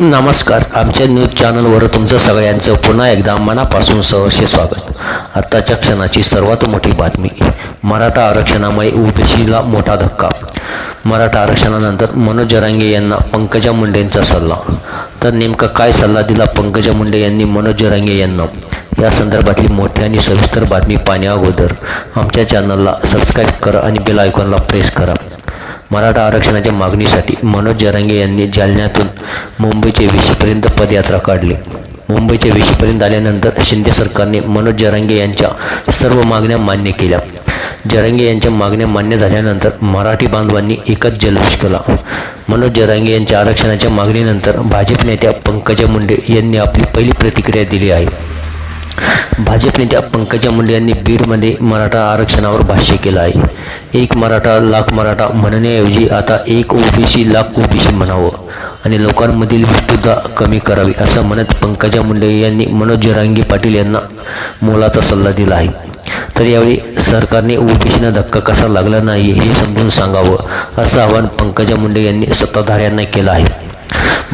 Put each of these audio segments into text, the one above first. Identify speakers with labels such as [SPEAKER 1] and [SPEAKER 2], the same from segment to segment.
[SPEAKER 1] नमस्कार. आमच्या न्यूज चॅनलवर तुमचं सगळ्यांचं पुन्हा एकदा मनापासून सहर्ष स्वागत. आत्ताच्या क्षणाची सर्वात मोठी बातमी मराठा आरक्षणामुळे ओबीसीला मोठा धक्का. मराठा आरक्षणानंतर मनोज जरांगे यांना पंकजा मुंडेंचा सल्ला. तर नेमका काय सल्ला दिला पंकजा मुंडे यांनी मनोज जरांगे यांना? या संदर्भातली मोठी आणि सविस्तर बातमी पाहण्या अगोदर आमच्या चॅनलला सबस्क्राईब करा आणि बेल आयकॉनला प्रेस करा. मराठा आरक्षणाच्या मागणीसाठी मनोज जरांगे यांनी जालन्यातून मुंबईचे वेशीपर्यंत पदयात्रा काढली. मुंबईच्या वेशीपर्यंत आल्यानंतर शिंदे सरकारने मनोज जरांगे यांच्या सर्व मागण्या मान्य केल्या. जरांगे यांच्या मागण्या मान्य झाल्यानंतर मराठी बांधवांनी एकच जल्लोष केला. मनोज जरांगे यांच्या आरक्षणाच्या मागणीनंतर भाजप नेत्या पंकजा मुंडे यांनी आपली पहिली प्रतिक्रिया दिली आहे. भाजप नेत्या पंकजा मुंडे यांनी बीडमध्ये मराठा आरक्षणावर भाष्य केलं आहे. एक मराठा लाख मराठा म्हणण्याऐवजी आता एक ओबीसी लाख ओबीसी म्हणावं आणि लोकांमधील विष्ठुता कमी करावी असं म्हणत पंकजा मुंडे यांनी मनोज जरांगे पाटील यांना मोलाचा सल्ला दिला आहे. तर यावेळी सरकारने ओबीसीना धक्का कसा लागला नाही हे समजून सांगावं असं आवाहन पंकजा मुंडे यांनी सत्ताधाऱ्यांना केलं आहे.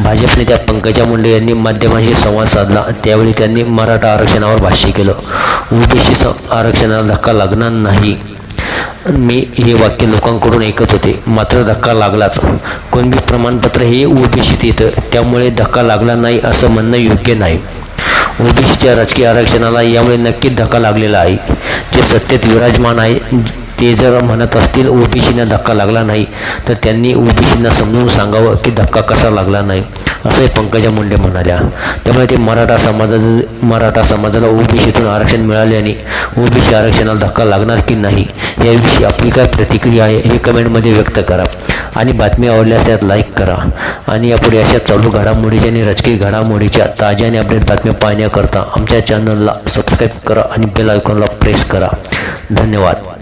[SPEAKER 1] भाजप नेत्या पंकजा मुंडे यांनी माध्यमांशी संवाद साधला. त्यावेळी त्यांनी मराठा आरक्षणावर भाष्य केलं. ओबीसी आरक्षणाला धक्का लागणार नाही. मी हे वाक्य लोकांकडून ऐकत होते. मात्र धक्का लागलाच. कोणबी प्रमाणपत्र हे ओबीसीत येतं. त्यामुळे धक्का लागला नाही असं म्हणणं योग्य नाही. ओबीसीच्या राजकीय आरक्षणाला यामुळे नक्कीच धक्का लागलेला आहे. जे सत्तेत विराजमान आहे ते जर म्हणत असतील ओबीसीना धक्का लागला नाही तर त्यांनी ओबीसींना समजून सांगावं की धक्का कसा लागला नाही असंही पंकजा मुंडे म्हणाल्या. त्यामुळे ते मराठा समाजा मराठा समाजाला ओबीसीतून आरक्षण मिळाल्याने ओबीसी आरक्षणाला धक्का लागणार की नाही याविषयी आपली काय प्रतिक्रिया आहे हे कमेंटमध्ये व्यक्त करा. आणि बातमी आवडल्यास त्यात लाईक करा. आणि यापुढे अशा चालू घडामोडीच्या आणि राजकीय घडामोडीच्या ताज्या आणि अपडेट बातम्या पाहण्याकरता आमच्या चॅनलला सबस्क्राईब करा आणि बेल आयकॉनला प्रेस करा. धन्यवाद.